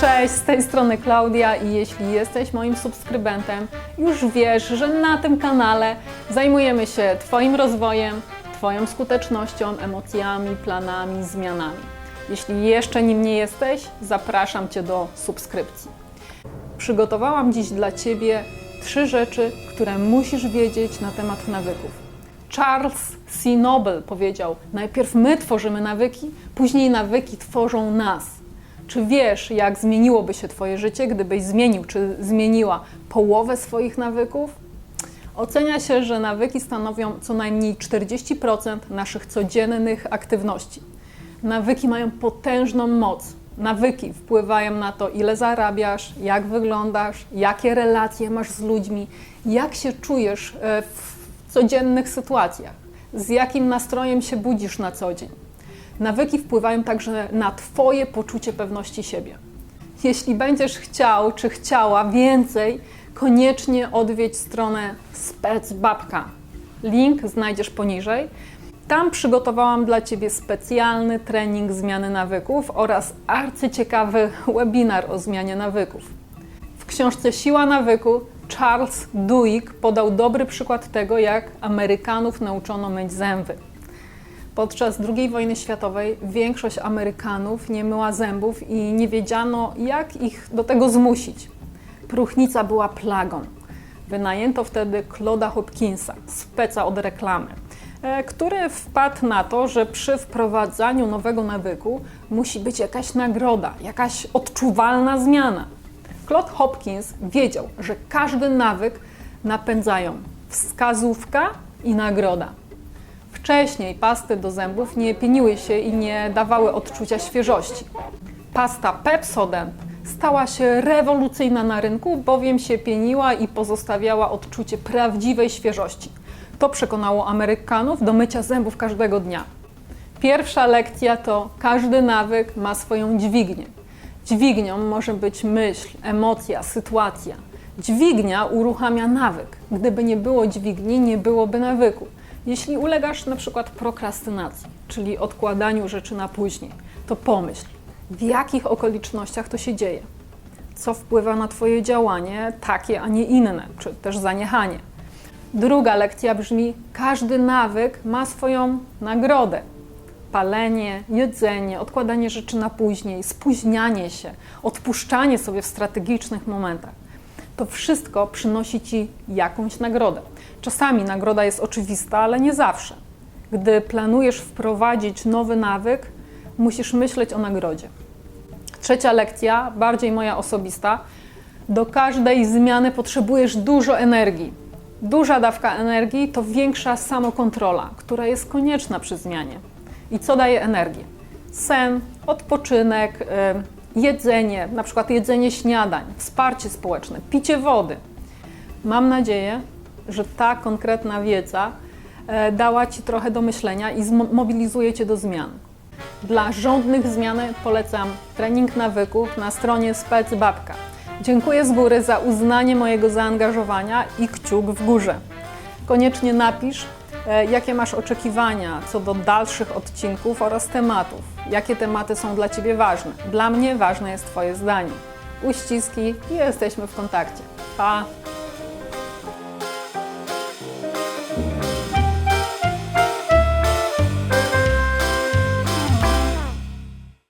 Cześć, z tej strony Klaudia i jeśli jesteś moim subskrybentem, już wiesz, że na tym kanale zajmujemy się Twoim rozwojem, Twoją skutecznością, emocjami, planami, zmianami. Jeśli jeszcze nim nie jesteś, zapraszam Cię do subskrypcji. Przygotowałam dziś dla Ciebie trzy rzeczy, które musisz wiedzieć na temat nawyków. Charles C. Noble powiedział: Najpierw my tworzymy nawyki, później nawyki tworzą nas. Czy wiesz, jak zmieniłoby się Twoje życie, gdybyś zmienił czy zmieniła połowę swoich nawyków? Ocenia się, że nawyki stanowią co najmniej 40% naszych codziennych aktywności. Nawyki mają potężną moc. Nawyki wpływają na to, ile zarabiasz, jak wyglądasz, jakie relacje masz z ludźmi, jak się czujesz e, w codziennych sytuacjach, z jakim nastrojem się budzisz na co dzień. Nawyki wpływają także na Twoje poczucie pewności siebie. Jeśli będziesz chciał czy chciała więcej, koniecznie odwiedź stronę Specbabka. Link znajdziesz poniżej. Tam przygotowałam dla Ciebie specjalny trening zmiany nawyków oraz arcyciekawy webinar o zmianie nawyków. W książce Siła nawyku Charles Duhigg podał dobry przykład tego, jak Amerykanów nauczono myć zęby. Podczas II wojny światowej większość Amerykanów nie myła zębów i nie wiedziano, jak ich do tego zmusić. Próchnica była plagą. Wynajęto wtedy Claude'a Hopkinsa, speca od reklamy, e, który wpadł na to, że przy wprowadzaniu nowego nawyku musi być jakaś nagroda, jakaś odczuwalna zmiana. Claude Hopkins wiedział, że każdy nawyk napędzają wskazówka i nagroda. Wcześniej pasty do zębów nie pieniły się i nie dawały odczucia świeżości. Pasta Pepsodent stała się rewolucyjna na rynku, bowiem się pieniła i pozostawiała odczucie prawdziwej świeżości. To przekonało Amerykanów do mycia zębów każdego dnia. Pierwsza lekcja to każdy nawyk ma swoją dźwignię. Dźwignią może być myśl, emocja, sytuacja. Dźwignia uruchamia nawyk. Gdyby nie było dźwigni, nie byłoby nawyku. Jeśli ulegasz na przykład prokrastynacji, czyli odkładaniu rzeczy na później, to pomyśl, w jakich okolicznościach to się dzieje. Co wpływa na Twoje działanie, takie, a nie inne, czy też zaniechanie. Druga lekcja brzmi: każdy nawyk ma swoją nagrodę. Palenie, jedzenie, odkładanie rzeczy na później, spóźnianie się, odpuszczanie sobie w strategicznych momentach. To wszystko przynosi Ci jakąś nagrodę. Czasami nagroda jest oczywista, ale nie zawsze. Gdy planujesz wprowadzić nowy nawyk, musisz myśleć o nagrodzie. Trzecia lekcja, bardziej moja osobista. Do każdej zmiany potrzebujesz dużo energii. Duża dawka energii to większa samokontrola, która jest konieczna przy zmianie. I co daje energię? Sen, odpoczynek, y, jedzenie, na przykład jedzenie śniadań, wsparcie społeczne, picie wody. Mam nadzieję, że ta konkretna wiedza e, dała Ci trochę do myślenia i zmobilizuje Cię do zmian. Dla żądnych zmian polecam trening nawyków na stronie Specbabka. Dziękuję z góry za uznanie mojego zaangażowania i kciuk w górze. Koniecznie napisz, jakie masz oczekiwania co do dalszych odcinków oraz tematów. Jakie tematy są dla Ciebie ważne. Dla mnie ważne jest Twoje zdanie. Uściski i jesteśmy w kontakcie. Pa!